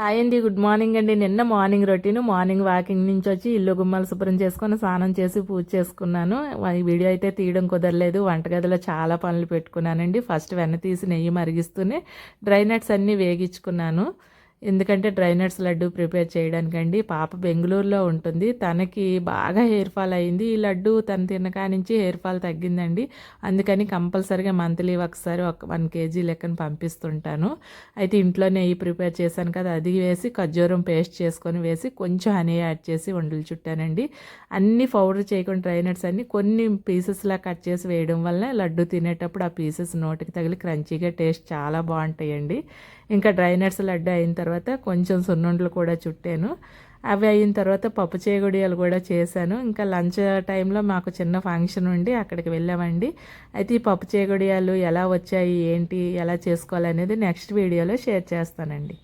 Hi అండి good morning అండి. నిన్న మార్నింగ్ రొటీన్ మార్నింగ్ వాకింగ్ నుంచి వచ్చి ఇల్లు గుమ్మలు శుభ్రం చేసుకొని స్నానం చేసి పూజ చేసుకున్నాను. వీడియో అయితే తీయడం కుదరలేదు. వంటగదిలో చాలా పనులు పెట్టుకున్నానండి. ఫస్ట్ వెన్న తీసి నెయ్యి మరిగిస్తూనే డ్రై నట్స్ అన్నీ వేగించుకున్నాను. ఎందుకంటే డ్రై నట్స్ లడ్డు ప్రిపేర్ చేయడానికండి. పాప బెంగళూరులో ఉంటుంది. తనకి బాగా హెయిర్ ఫాల్ అయింది. ఈ లడ్డు తను తినకా నుంచి హెయిర్ ఫాల్ తగ్గిందండి. అందుకని కంపల్సరీగా మంత్లీ ఒకసారి ఒక వన్ కేజీ లెక్కన పంపిస్తుంటాను. అయితే ఇంట్లో నెయ్యి ప్రిపేర్ చేశాను కదా అది వేసి ఖర్జూరం పేస్ట్ చేసుకొని వేసి కొంచెం హనీ యాడ్ చేసి వండలు చుట్టానండి. అన్ని పౌడర్ చేయకుండా డ్రై నట్స్ కొన్ని పీసెస్లా కట్ చేసి వేయడం వల్ల లడ్డు తినేటప్పుడు ఆ పీసెస్ నోటికి తగిలి క్రంచీగా టేస్ట్ చాలా బాగుంటాయండి. ఇంకా డ్రై నట్స్ లడ్డు అయిన తర్వాత కొంచెం సున్నుండలు కూడా చుట్టాను. అవి అయిన తర్వాత పప్పు చేగుడియాలు కూడా చేశాను. ఇంకా లంచ్ టైంలో మాకు చిన్న ఫంక్షన్ ఉండి అక్కడికి వెళ్ళామండి. అయితే ఈ పప్పు చేగుడియాలు ఎలా వచ్చాయి ఏంటి ఎలా చేసుకోవాలనేది నెక్స్ట్ వీడియోలో షేర్ చేస్తానండి.